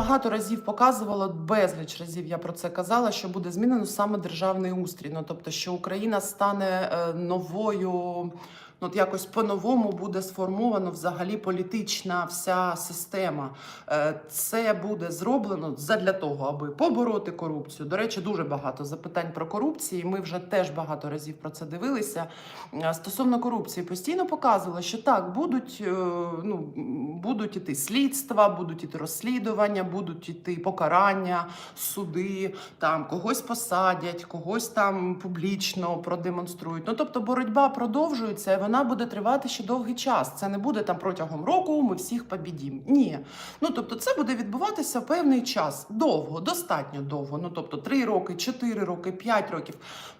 багато разів показувала, безліч разів я про це казала, що буде змінено саме державний устрій. Ну тобто, що Україна стане е, новою. Ну, от якось по-новому буде сформовано взагалі політична вся система. Е, Це буде зроблено задля того, аби побороти корупцію. До речі, дуже багато запитань про корупцію. Ми вже теж багато разів про це дивилися. Е, Стосовно корупції, постійно показувала, що так будуть, е, ну, будуть іти слідства, будуть іти розслідування, будуть іти покарання, суди, там когось посадять, когось там публічно продемонструють. Ну тобто боротьба продовжується, вона буде тривати ще довгий час. Це не буде там протягом року. Ми всіх побідім. Ні. Ну тобто, це буде відбуватися певний час довго, достатньо довго. Ну тобто, три роки, чотири роки, п'ять років.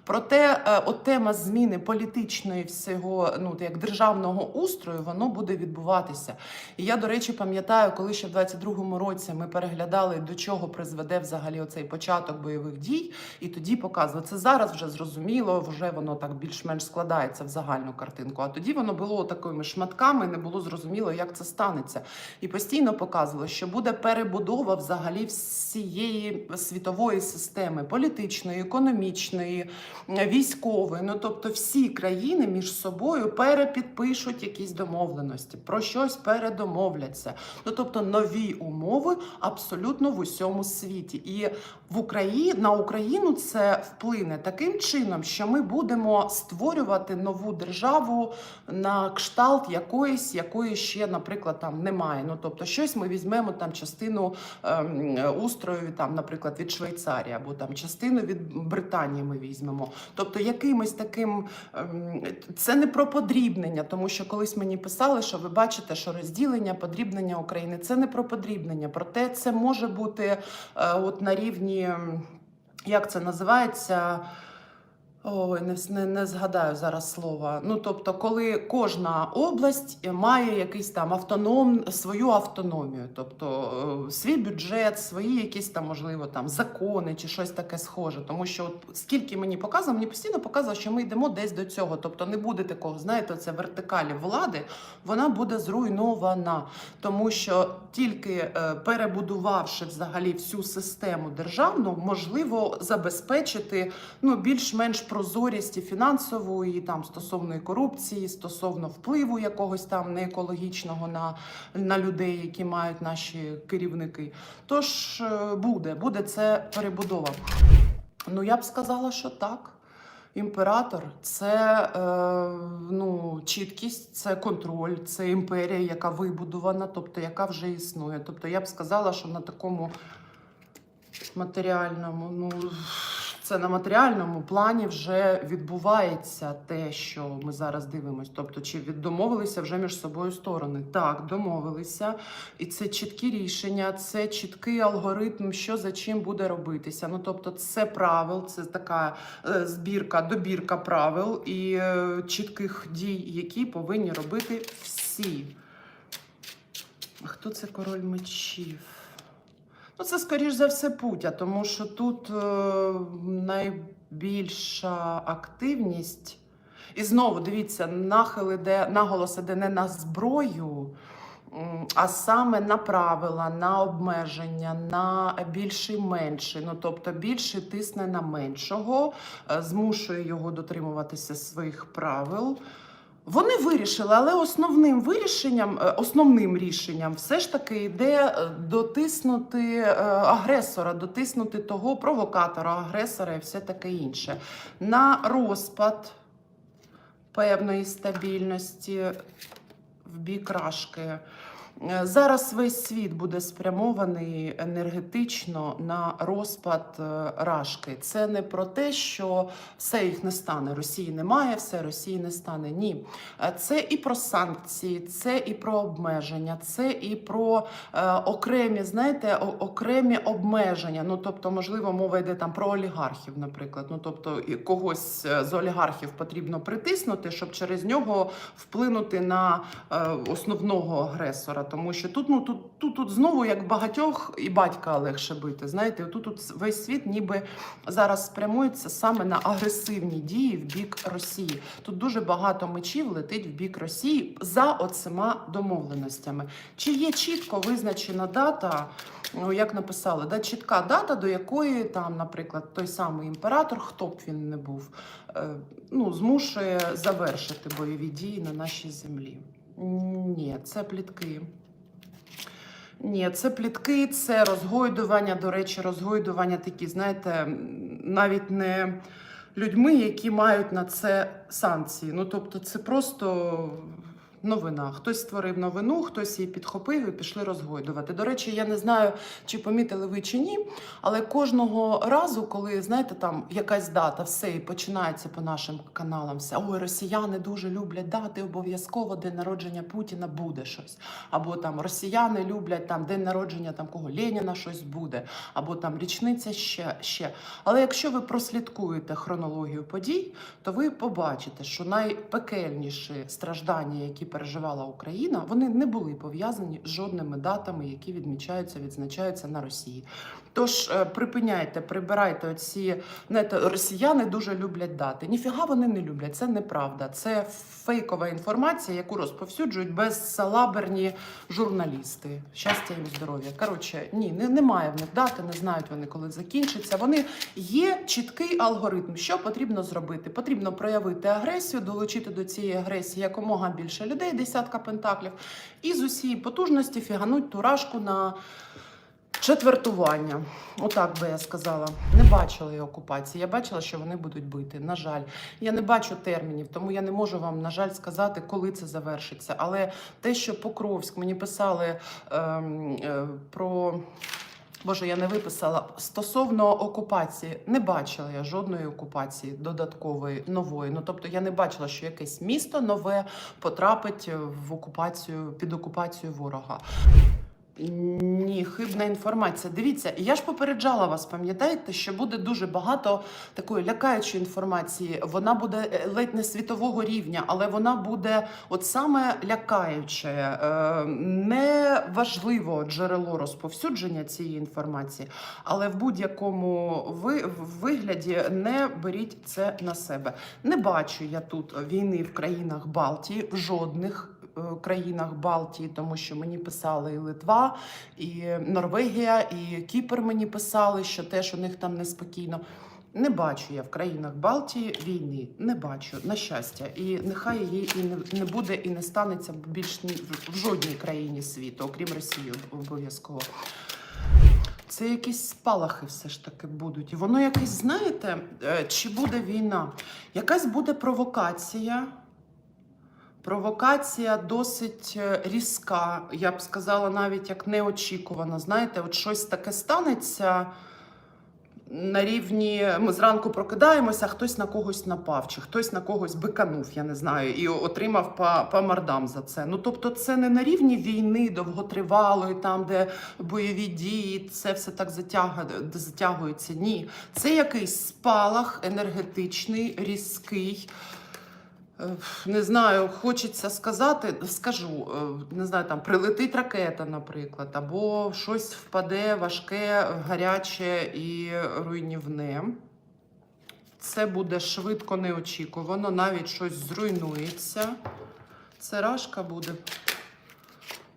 Проте, е, от тема зміни політичної всього, ну як державного устрою, воно буде відбуватися. І я, до речі, пам'ятаю, коли ще в 22-му році ми переглядали, до чого призведе взагалі оцей початок бойових дій, і тоді показували. Це зараз вже зрозуміло, вже воно так більш-менш складається в загальну картинку. А тоді воно було такими шматками, не було зрозуміло, як це станеться. І постійно показувало, що буде перебудова взагалі всієї світової системи політичної, економічної, військової. Ну тобто, всі країни між собою перепідпишуть якісь домовленості, про щось передомовляться. Ну тобто нові умови абсолютно в усьому світі. І в Україні на Україну це вплине таким чином, що ми будемо створювати нову державу на кшталт якоїсь, якої ще, наприклад, там немає. Ну тобто, щось ми візьмемо там частину ем, устрою, там, наприклад, від Швейцарії, або там частину від Британії ми візьмемо. Тобто, якимось таким ем, це не про подрібнення, тому що колись мені писали, що ви бачите, що розділення, подрібнення України це не про подрібнення, проте це може бути е, от на рівні, як це називається. Ой, не, не, не згадаю зараз слова. Ну тобто, коли кожна область має якийсь там автоном, свою автономію, тобто е, свій бюджет, свої якісь там, можливо, там закони чи щось таке схоже. Тому що от скільки мені показувало, мені постійно показувало, що ми йдемо десь до цього. Тобто не буде такого, знаєте, це вертикалі влади, вона буде зруйнована, тому що тільки е, перебудувавши взагалі всю систему державну, можливо забезпечити ну більш-менш прозорість і фінансову, там стосовно корупції, стосовно впливу якогось там неекологічного на, на людей, які мають наші керівники. Тож е, буде, буде це перебудова. Ну я б сказала, що так. Імператор це е, ну, чіткість, це контроль, це імперія, яка вибудована, тобто яка вже існує. Тобто я б сказала, що на такому матеріальному, ну це на матеріальному плані вже відбувається те, що ми зараз дивимося. Тобто, чи домовилися вже між собою сторони? Так, домовилися, і це чіткі рішення, це чіткий алгоритм, що за чим буде робитися. Ну тобто, це правил, це така е, збірка, добірка правил і е, чітких дій, які повинні робити всі. А Хто це король мечів? Ну, це, скоріш за все, Путя, тому що тут е, найбільша активність. І знову дивіться, нахил іде, наголос іде не на зброю, а саме на правила, на обмеження, на більший менший. Ну, тобто більший тисне на меншого, е, змушує його дотримуватися своїх правил. Вони вирішили, але основним вирішенням, е, основним рішенням все ж таки йде е, дотиснути е, агресора, дотиснути того провокатора, агресора і все таке інше. На розпад певної стабільності в бік рашки. Е, Зараз весь світ буде спрямований енергетично на розпад е, рашки. Це не про те, що все їх не стане. Росії немає, все Росії не стане. Ні, Е, це і про санкції, це і про обмеження, це і про е, окремі, знаєте, окремі обмеження. Ну тобто, можливо, мова йде там про олігархів, наприклад. Ну тобто, і когось з олігархів потрібно притиснути, щоб через нього вплинути на е, основного агресора. Тому що тут, ну тут, тут, тут знову як багатьох і батька легше бити. Знаєте, тут, тут весь світ ніби зараз спрямується саме на агресивні дії в бік Росії. Тут дуже багато мечів летить в бік Росії за оцима домовленостями. Чи є чітко визначена дата? Ну, як написали, да, чітка дата, до якої там, наприклад, той самий імператор, хто б він не був, е, ну, змушує завершити бойові дії на нашій землі. Ні, це плітки. Ні, це плітки, це розгойдування. До речі, розгойдування такі, знаєте, навіть не людьми, які мають на це санкції. Ну, тобто, це просто новина. Хтось створив новину, хтось її підхопив і пішли розгойдувати. До речі, я не знаю, чи помітили ви чи ні, але кожного разу, коли знаєте, там якась дата, все і починається по нашим каналам, все ой, росіяни дуже люблять дати, обов'язково день народження Путіна буде щось. Або там росіяни люблять там день народження там кого Леніна щось буде, або там річниця ще ще. Але якщо ви прослідкуєте хронологію подій, то ви побачите, що найпекельніші страждання, які переживала Україна, вони не були пов'язані з жодними датами, які відмічаються, відзначаються на Росії. Тож е, припиняйте, прибирайте оці знаєте, росіяни дуже люблять дати. Ніфіга вони не люблять, це неправда. Це фейкова інформація, яку розповсюджують безсалаберні журналісти. Щастя їм здоров'я. Коротше, ні, не, немає в них дати, не знають вони, коли закінчиться. Вони є чіткий алгоритм, що потрібно зробити. Потрібно проявити агресію, долучити до цієї агресії якомога більше людей, десятка пентаклів, і з усієї потужності фігануть турашку на. Четвертування, отак би я сказала. Не бачила я окупації. Я бачила, що вони будуть бити. На жаль, я не бачу термінів, тому я не можу вам, на жаль, сказати, коли це завершиться. Але те, що Покровськ мені писали ем, е, про. Боже, я не виписала стосовно окупації. Не бачила я жодної окупації додаткової нової. Ну тобто я не бачила, що якесь місто нове потрапить в окупацію під окупацію ворога. Ні, хибна інформація. Дивіться, я ж попереджала вас, пам'ятаєте, що буде дуже багато такої лякаючої інформації. Вона буде е, ледь не світового рівня, але вона буде от саме лякаюче. Е, Не важливо джерело розповсюдження цієї інформації, але в будь-якому ви- вигляді не беріть це на себе. Не бачу я тут війни в країнах Балтії, в жодних країнах Балтії, тому що мені писали і Литва, і Норвегія, і Кіпр мені писали, що теж у них там неспокійно. Не бачу я в країнах Балтії війни. Не бачу, на щастя. І нехай її і не, буде, і не станеться більш в жодній країні світу, окрім Росії обов'язково. Це якісь спалахи все ж таки будуть. І воно якесь, знаєте, е, чи буде війна? Якась буде провокація. Провокація досить е, різка, я б сказала, навіть як неочікувана. Знаєте, от щось таке станеться на рівні. Ми зранку прокидаємося, хтось на когось напав, чи хтось на когось биканув, я не знаю, і отримав по, по мордам за це. Ну тобто, це не на рівні війни довготривалої, там, де бойові дії, це все так затяга, затягується. Ні, це якийсь спалах енергетичний, різкий. Е, Не знаю, хочеться сказати, скажу, е, не знаю, там прилетить ракета, наприклад, або щось впаде важке, гаряче і руйнівне. Це буде швидко неочікувано, навіть щось зруйнується. Це рашка буде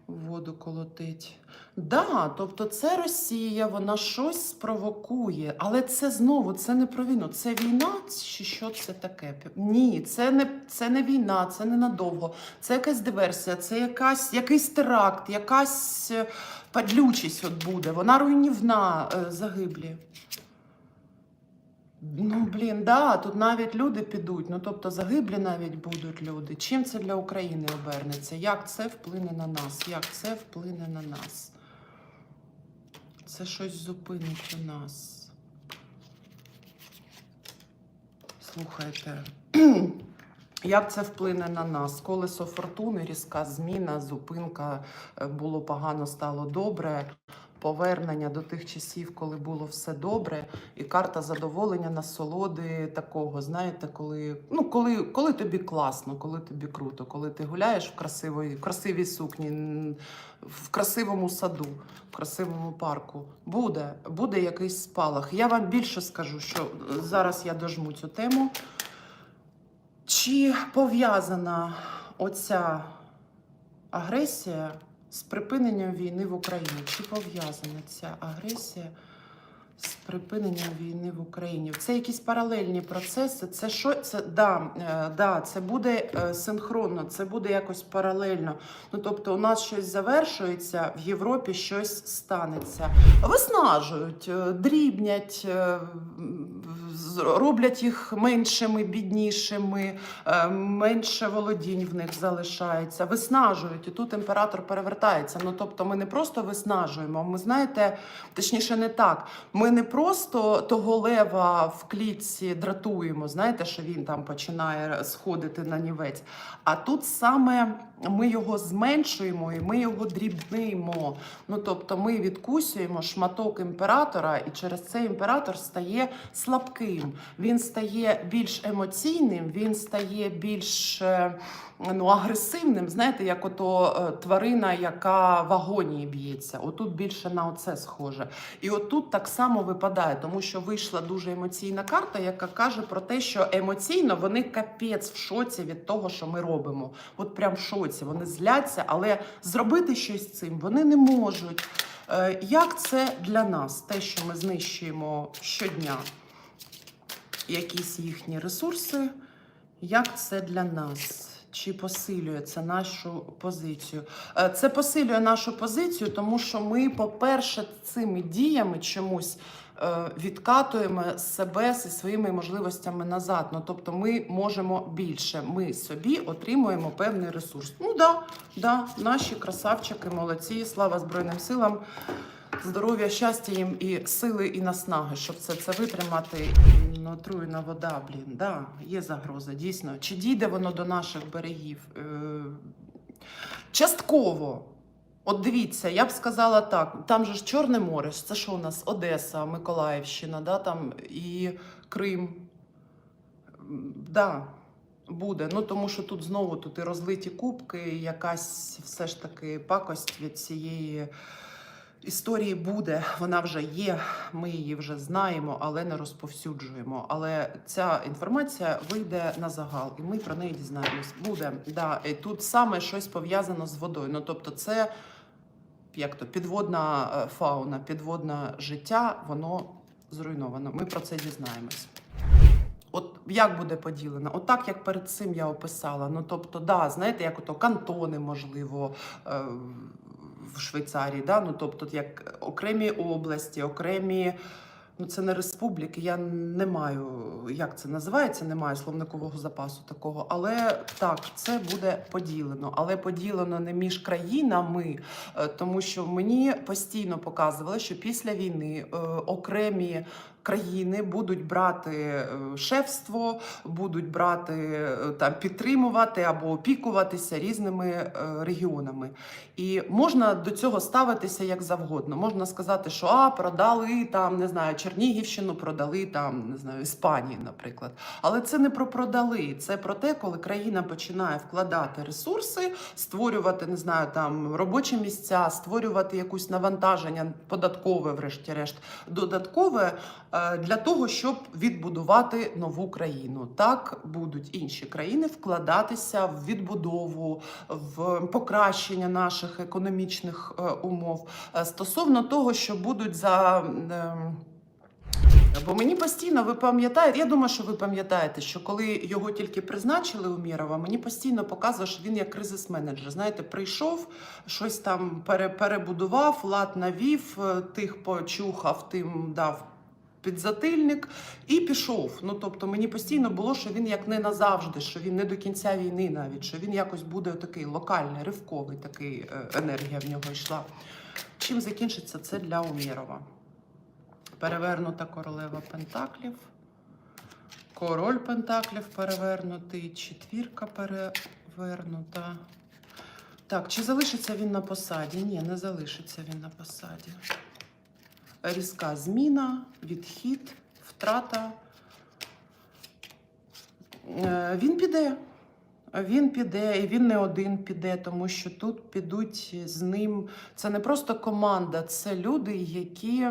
воду колотить. Да, тобто це Росія, вона щось спровокує, але це знову це не про війну. Це війна чи що це таке? Ні, це не, це не війна, це не надовго. Це якась диверсія, це якась, якийсь теракт, якась е, падлючість от буде. Вона руйнівна е, загиблі. Ну, блін, да, тут навіть люди підуть. Ну, тобто загиблі навіть будуть люди. Чим це для України обернеться? Як це вплине на нас? Як це вплине на нас? Це щось зупинить у нас. Слухайте. Як це вплине на нас? Колесо фортуни, різка зміна, зупинка, е, було погано, стало добре. Повернення до тих часів, коли було все добре, і карта задоволення, насолоди такого, знаєте, коли, ну, коли, коли тобі класно, коли тобі круто, коли ти гуляєш в красивій, красивій сукні, в красивому саду, в красивому парку. Буде, буде якийсь спалах. Я вам більше скажу, що зараз я дожму цю тему. Чи пов'язана оця агресія з припиненням війни в Україні? Чи пов'язана ця агресія з припиненням війни в Україні? Це якісь паралельні процеси. Це що? Це да, е, да, це буде е, синхронно, це буде якось паралельно. Ну тобто, у нас щось завершується, в Європі щось станеться. Виснажують, е, дрібнять, роблять їх меншими, біднішими, е, менше володінь в них залишається, виснажують. І тут імператор перевертається. Ну тобто, ми не просто виснажуємо. Ми знаєте, точніше, не так. Ми не просто того лева в клітці дратуємо. Знаєте, що він там починає сходити на нівець. А тут саме ми його зменшуємо і ми його дрібнимо. Ну тобто, ми відкусюємо шматок імператора, і через це імператор стає слабким. Він стає більш емоційним, він стає більш е, ну, агресивним. Знаєте, як ото е, тварина, яка в агонії б'ється. Отут більше на оце схоже. І отут так само випадає, тому що вийшла дуже емоційна карта, яка каже про те, що емоційно вони капець в шоці від того, що ми робимо. От прям в шоці. Вони зляться, але зробити щось цим вони не можуть. Е, Як це для нас, те, що ми знищуємо щодня якісь їхні ресурси, як це для нас? Чи посилює це нашу позицію? Е, Це посилює нашу позицію, тому що ми, по-перше, цими діями чомусь відкатуємо себе зі своїми можливостями назад. Ну, тобто ми можемо більше. Ми собі отримуємо певний ресурс. Ну да, да, наші красавчики, молодці, слава Збройним силам. Здоров'я, щастя їм і сили, і наснаги, щоб це, це витримати. Ну, отруєна вода, блін, да, є загроза, дійсно. Чи дійде воно до наших берегів? Е, частково. От дивіться, я б сказала так: там же ж Чорне море, це що у нас? Одеса, Миколаївщина, да, там і Крим. Да, буде. Ну тому що тут знову тут і розлиті кубки, і якась все ж таки пакость від цієї історії буде. Вона вже є, ми її вже знаємо, але не розповсюджуємо. Але ця інформація вийде на загал, і ми про неї дізнаємось. Буде да, і тут саме щось пов'язано з водою. Ну тобто, це як то підводна е, фауна, підводне життя, воно зруйновано. Ми про це дізнаємось. От як буде поділено? От як перед цим я описала. Ну тобто, да, знаєте, як ото кантони, можливо, е, в Швейцарії, да? ну тобто, як окремі області, окремі. Ну, це не республіки, я не маю, як це називається, не маю словникового запасу такого. Але так, це буде поділено. Але поділено не між країнами, е, тому що мені постійно показували, що після війни е, окремі країни будуть брати е, шефство, будуть брати е, там підтримувати або опікуватися різними е, регіонами. І можна до цього ставитися як завгодно. Можна сказати, що а продали там, не знаю, Чернігівщину, продали там, не знаю, Іспанії, наприклад. Але це не про продали, це про те, коли країна починає вкладати ресурси, створювати, не знаю, там робочі місця, створювати якусь навантаження, податкове, врешті-решт, додаткове для того, щоб відбудувати нову країну. Так будуть інші країни вкладатися в відбудову, в покращення наших економічних е, умов Е, стосовно того, що будуть за. ем, Бо мені постійно, ви пам'ятаєте, я думаю, що ви пам'ятаєте, що коли його тільки призначили у Мірова, мені постійно показував, що він як кризис-менеджер. Знаєте, прийшов, щось там пере, перебудував, лад навів, е, тих почухав, тим дав підзатильник і пішов. Ну тобто мені постійно було, що він як не назавжди, що він не до кінця війни навіть, що він якось буде такий локальний, ривковий такий е, енергія в нього йшла. Чим закінчиться це для Умірова? Перевернута королева Пентаклів. Король Пентаклів перевернутий, четвірка перевернута. Так, чи залишиться він на посаді? Ні, не залишиться він на посаді. Різка зміна, відхід, втрата. Е, Він піде. Він піде, і він не один піде, тому що тут підуть з ним. Це не просто команда, це люди, які.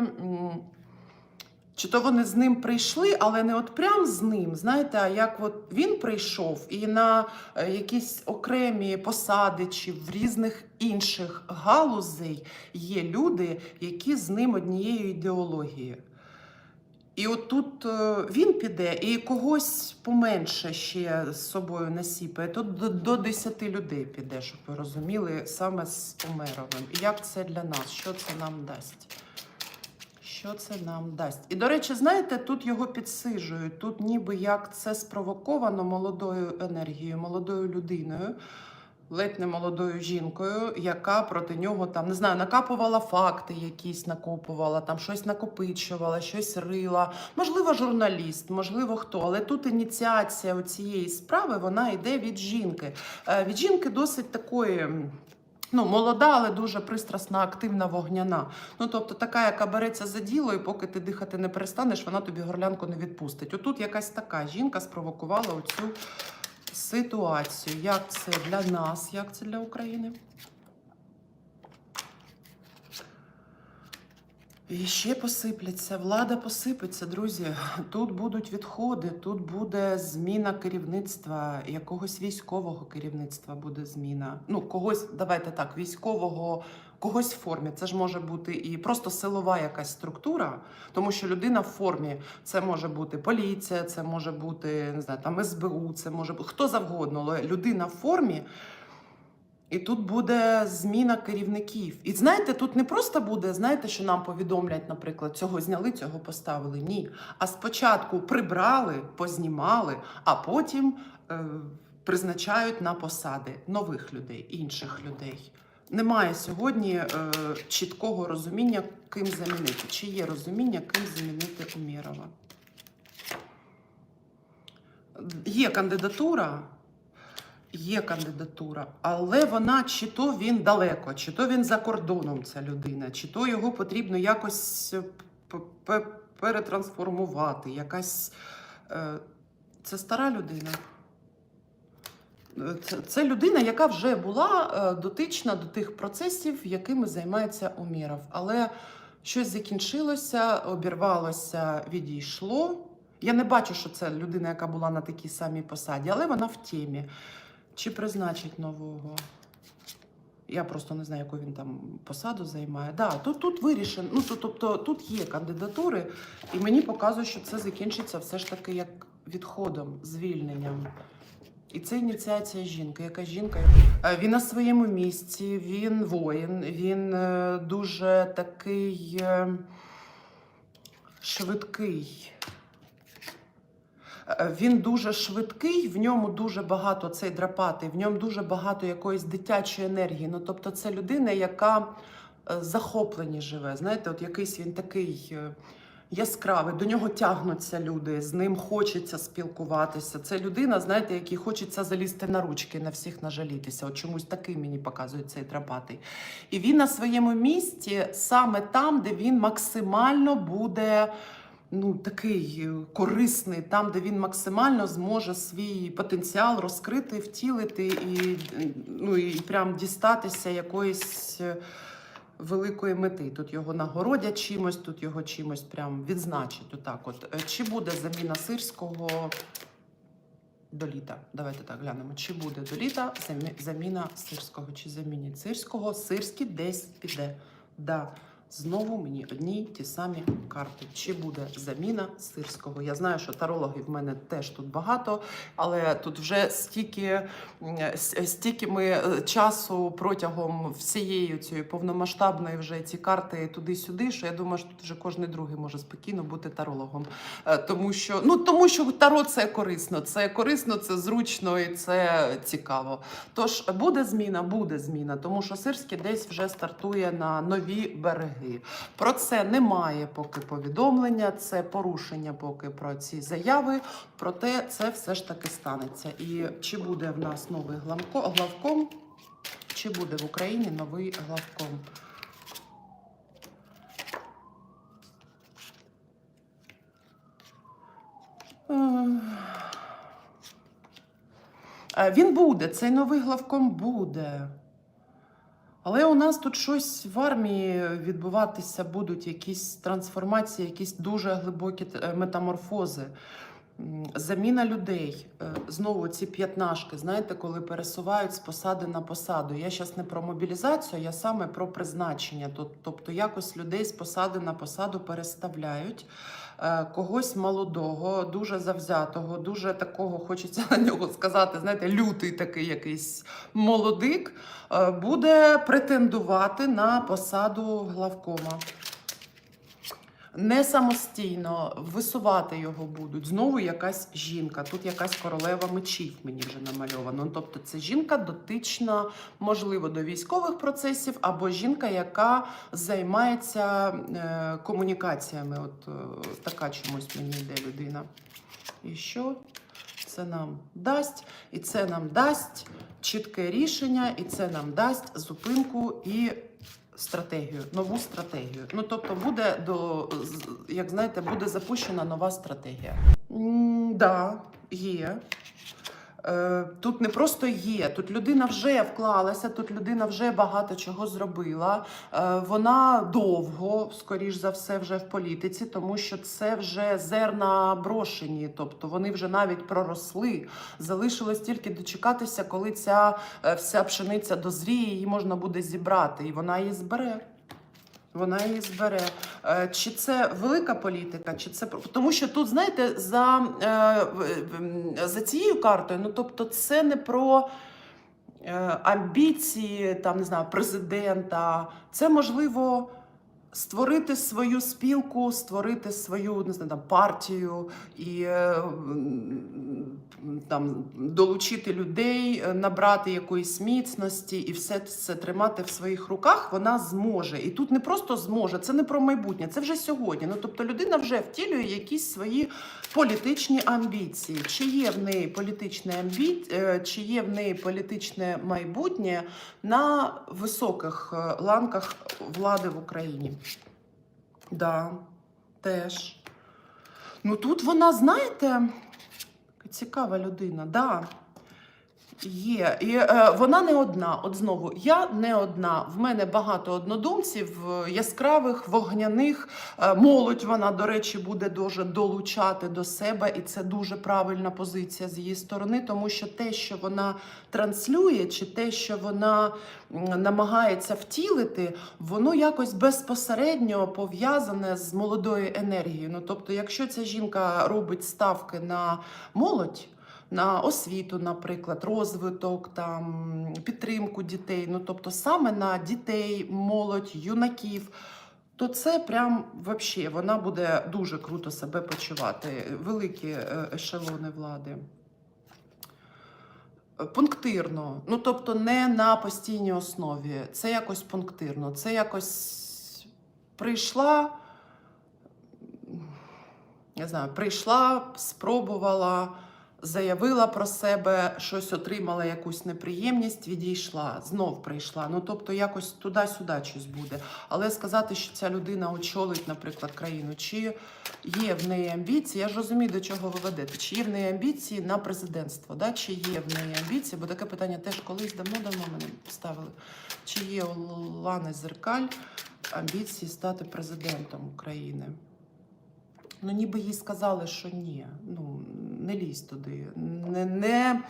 Чи то вони з ним прийшли, але не от прям з ним, знаєте, а як от він прийшов і на е, якісь окремі посади чи в різних інших галузей є люди, які з ним однією ідеологією. І от тут е, він піде, і когось поменше ще з собою насіпає. Тут до, до 10 людей піде, щоб ви розуміли, саме з Омеровим. Як це для нас? Що це нам дасть? Що це нам дасть? І, до речі, знаєте, тут його підсижують. Тут ніби як це спровоковано молодою енергією, молодою людиною, ледь не молодою жінкою, яка проти нього там не знаю, накапувала факти, якісь накопувала, там щось накопичувала, щось рила. Можливо, журналіст, можливо, хто. Але тут ініціація цієї справи вона йде від жінки. Е, Від жінки досить такої. Ну, молода, але дуже пристрасна, активна, вогняна. Ну, тобто така, яка береться за діло, і поки ти дихати не перестанеш, вона тобі горлянку не відпустить. Отут якась така жінка спровокувала оцю ситуацію. Як це для нас, як це для України? І ще посипляться, влада посипеться, друзі. Тут будуть відходи, тут буде зміна керівництва, якогось військового керівництва буде зміна. Ну, когось, давайте так, військового, когось в формі. Це ж може бути і просто силова якась структура, тому що людина в формі це може бути поліція, це може бути не знаю, там СБУ, це може бути хто завгодно, але людина в формі. І тут буде зміна керівників. І знаєте, тут не просто буде, знаєте, що нам повідомлять, наприклад, цього зняли, цього поставили. Ні. А спочатку прибрали, познімали, а потім е, призначають на посади нових людей, інших людей. Немає сьогодні е, чіткого розуміння, ким замінити. Чи є розуміння, ким замінити Умєрова? Є кандидатура, Є кандидатура, але вона чи то він далеко, чи то він за кордоном, ця людина, чи то його потрібно якось е, перетрансформувати. Якась е, це стара людина. Е, Це, людина, яка вже була дотична до тих процесів, якими займається Уміров. Але щось закінчилося, обірвалося, відійшло. Я не бачу, що це людина, яка була на такій самій посаді, але вона в темі. Чи призначить нового? Я просто не знаю, яку він там посаду займає. Да, тут, тут вирішено. Ну, тут, тобто тут є кандидатури, і мені показує, що це закінчиться все ж таки як відходом, звільненням. І це ініціація жінки. Яка жінка? Е, Він на своєму місці, він воїн, він е, дуже такий е, швидкий. Е, Він дуже швидкий, в ньому дуже багато цей драпати, в ньому дуже багато якоїсь дитячої енергії. Ну, тобто, це людина, яка е, захоплені живе. Знаєте, от якийсь він такий е, яскравий, до нього тягнуться люди, з ним хочеться спілкуватися. Це людина, знаєте, якій хочеться залізти на ручки, на всіх нажалітися. От чомусь такий мені показує цей драпатий. І він на своєму місці саме там, де він максимально буде ну, такий е, корисний, там, де він максимально зможе свій потенціал розкрити, втілити і, ну, і прям дістатися якоїсь е, великої мети. Тут його нагородять чимось, тут його чимось прям відзначать. Отак от. Е, Чи буде заміна сирського до літа? Давайте так глянемо. Чи буде до літа заміна сирського? Чи замінять сирського? Сирський десь піде. Да. Знову мені одні ті самі карти. Чи буде заміна сирського? Я знаю, що тарологів в мене теж тут багато, але тут вже стільки, стільки ми е, часу протягом всієї цієї повномасштабної вже ці карти туди-сюди, що я думаю, що тут вже кожен другий може спокійно бути тарологом. Е, Тому що, ну, тому що таро це корисно. Це корисно, це зручно і це цікаво. Тож буде зміна, буде зміна, тому що Сирський десь вже стартує на нові береги енергії. Про це немає поки повідомлення, це порушення поки про ці заяви. Проте це все ж таки станеться. І чи буде в нас новий главком, чи буде в Україні новий главком? Е, він буде, цей новий главком буде. Але у нас тут щось в армії відбуватися будуть, якісь трансформації, якісь дуже глибокі е, метаморфози. Заміна людей. Е, Знову ці п'ятнашки, знаєте, коли пересувають з посади на посаду. Я зараз не про мобілізацію, я саме про призначення. Тоб- Тобто якось людей з посади на посаду переставляють. Е, Когось молодого, дуже завзятого, дуже такого, хочеться на нього сказати, знаєте, лютий такий якийсь молодик, е, буде претендувати на посаду главкома. Не самостійно висувати його будуть. Знову якась жінка. Тут якась королева мечів мені вже намальовано. Ну, Тобто це жінка дотична, можливо, до військових процесів, або жінка, яка займається е, комунікаціями. От е, така чомусь мені йде людина. І що це нам дасть? І це нам дасть чітке рішення, і це нам дасть зупинку і стратегію, нову стратегію. Ну тобто, буде до як знаєте, буде запущена нова стратегія. М, да, є. Е, Тут не просто є, тут людина вже вклалася, тут людина вже багато чого зробила. Е, Вона довго, скоріш за все, вже в політиці, тому що це вже зерна брошені, тобто вони вже навіть проросли. Залишилось тільки дочекатися, коли ця е, вся пшениця дозріє, її можна буде зібрати, і вона її збере. Вона її збере. Е, Чи це велика політика, чи це тому, що тут, знаєте, за, е, за цією картою, ну тобто, це не про е, амбіції, там не знаю, президента. Це можливо створити свою спілку, створити свою не знаю, там, партію і е, там долучити людей, е, набрати якоїсь міцності і все це тримати в своїх руках. Вона зможе. І тут не просто зможе, це не про майбутнє, це вже сьогодні. Ну тобто людина вже втілює якісь свої політичні амбіції. Чи є в неї політичне амбі... е, чи є в неї політичне майбутнє на високих ланках влади в Україні? Да, теж. Ну тут вона, знаєте, цікава людина, да. Є. І е, вона не одна. От знову, я не одна. В мене багато однодумців, е, яскравих, вогняних. Е, молодь вона, до речі, буде дуже долучати до себе, і це дуже правильна позиція з її сторони, тому що те, що вона транслює, чи те, що вона намагається втілити, воно якось безпосередньо пов'язане з молодою енергією. Ну, тобто, якщо ця жінка робить ставки на молодь на освіту, наприклад, розвиток, там підтримку дітей. Ну тобто саме на дітей, молодь, юнаків. То це прям вообще вона буде дуже круто себе почувати. Великі е, ешелони влади. Пунктирно, ну тобто не на постійній основі. Це якось пунктирно. Це якось прийшла, не знаю, прийшла, спробувала заявила про себе, щось отримала якусь неприємність, відійшла, знов прийшла. Ну тобто, якось туди-сюди щось буде. Але сказати, що ця людина очолить, наприклад, країну, чи є в неї амбіції, я ж розумію, до чого ви ведете, чи є в неї амбіції на президентство, да? чи є в неї амбіції, бо таке питання теж колись давно-давно мене ставили. Чи є у Лани Зеркаль амбіції стати президентом України? Ну, ніби їй сказали, що ні. Ну, не лізь туди. Не, не,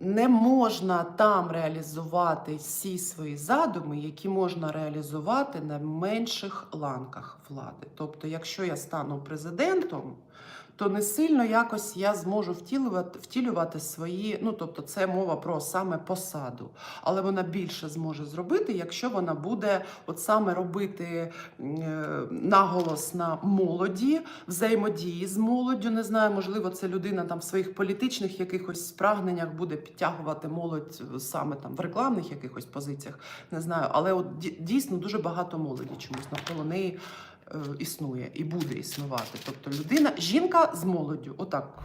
не можна там реалізувати всі свої задуми, які можна реалізувати на менших ланках влади. Тобто, якщо я стану президентом, то не сильно якось я зможу втілювати, втілювати свої, ну тобто, це мова про саме посаду, але вона більше зможе зробити, якщо вона буде от саме робити е, наголос на молоді, взаємодії з молоддю. Не знаю, можливо, це людина там в своїх політичних якихось прагненнях буде підтягувати молодь саме там в рекламних якихось позиціях. Не знаю, але от дійсно дуже багато молоді чомусь навколо неї е, існує і буде існувати. Тобто людина, жінка з молоддю. Отак.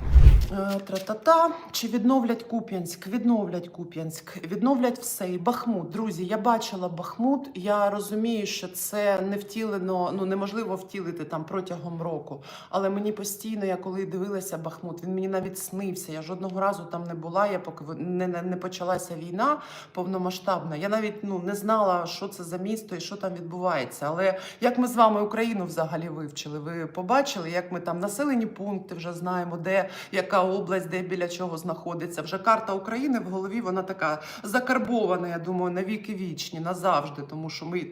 Е, Тра-та-та. Чи відновлять Куп'янськ? Відновлять Куп'янськ, відновлять все. І Бахмут. Друзі, я бачила Бахмут. Я розумію, що це не втілено, ну неможливо втілити там протягом року. Але мені постійно, я коли дивилася Бахмут, він мені навіть снився. Я жодного разу там не була. Я поки не, не, не почалася війна повномасштабна. Я навіть ну не знала, що це за місто і що там відбувається. Але як ми з вами Україну взагалі вивчили? Ви побачили, як ми там населені пункти вже знаємо, де яка область, де біля чого знаходиться. Вже карта України в голові вона така закарбована. Я думаю, на віки вічні, назавжди, тому що ми.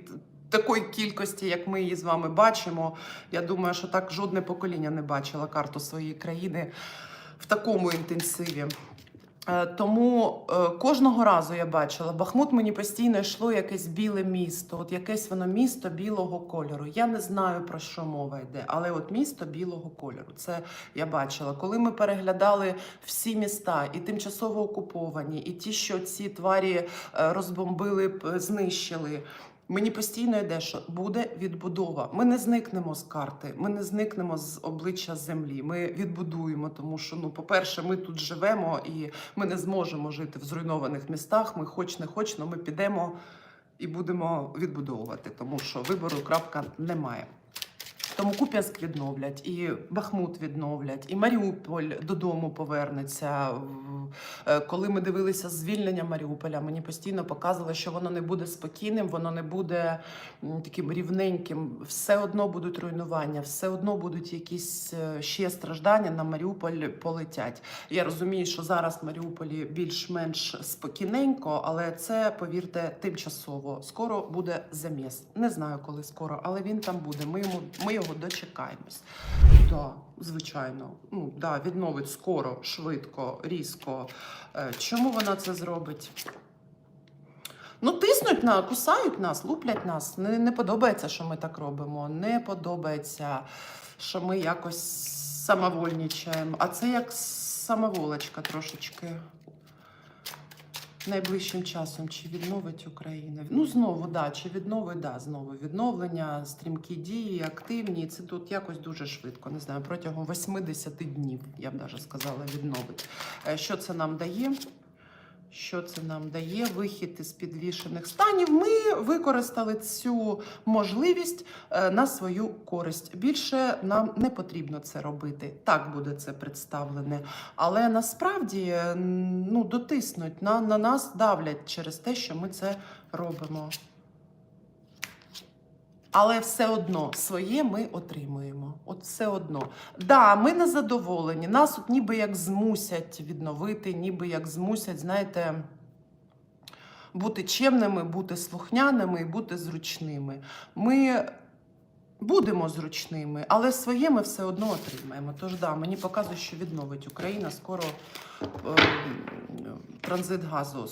Такої кількості, як ми її з вами бачимо, я думаю, що так жодне покоління не бачило карту своєї країни в такому інтенсиві. Е, Тому е, кожного разу я бачила, Бахмут мені постійно йшло якесь біле місто, от якесь воно місто білого кольору. Я не знаю про що мова йде, але от місто білого кольору. Це я бачила. Коли ми переглядали всі міста, і тимчасово окуповані, і ті, що ці тварі е, розбомбили, знищили. Мені постійно йде, що буде відбудова. Ми не зникнемо з карти, ми не зникнемо з обличчя землі. Ми відбудуємо, тому що ну, по-перше, ми тут живемо і ми не зможемо жити в зруйнованих містах. Ми хоч не хоч, але ми підемо і будемо відбудовувати, тому що вибору крапка немає. Тому Куп'янськ відновлять, і Бахмут відновлять, і Маріуполь додому повернеться. Е, Коли ми дивилися звільнення Маріуполя, мені постійно показували, що воно не буде спокійним, воно не буде таким рівненьким. Все одно будуть руйнування, все одно будуть якісь е, ще страждання на Маріуполь полетять. Я розумію, що зараз в Маріуполі більш-менш спокійненько, але це, повірте, тимчасово. Скоро буде заміс. Не знаю, коли скоро, але він там буде. Ми йому ми його дочекаємось. Да, звичайно. Ну да, відновить скоро, швидко, різко. Е, Чому вона це зробить? Ну, тиснуть на, кусають нас, луплять нас. Не, не подобається, що ми так робимо. Не подобається, що ми якось самовольничаємо. А це як самоволочка трошечки. Найближчим часом чи відновить Україна? Ну знову, да, чи відновить, да, знову відновлення, стрімкі дії, активні. Це тут якось дуже швидко. Не знаю, протягом 80 днів, я б навіть сказала, відновить. Е, Що це нам дає? Що це нам дає? Вихід із підвішених станів. Ми використали цю можливість е, на свою користь. Більше нам не потрібно це робити. Так буде це представлене. Але насправді е, ну, дотиснуть на, на нас, давлять через те, що ми це робимо. Але все одно своє ми отримуємо. От все одно. Да, ми не задоволені. Нас от ніби як змусять відновити, ніби як змусять, знаєте, бути чемними, бути слухняними і бути зручними. Ми будемо зручними, але своє ми все одно отримаємо. Тож да, мені показує, що відновить Україна скоро е, транзит газу.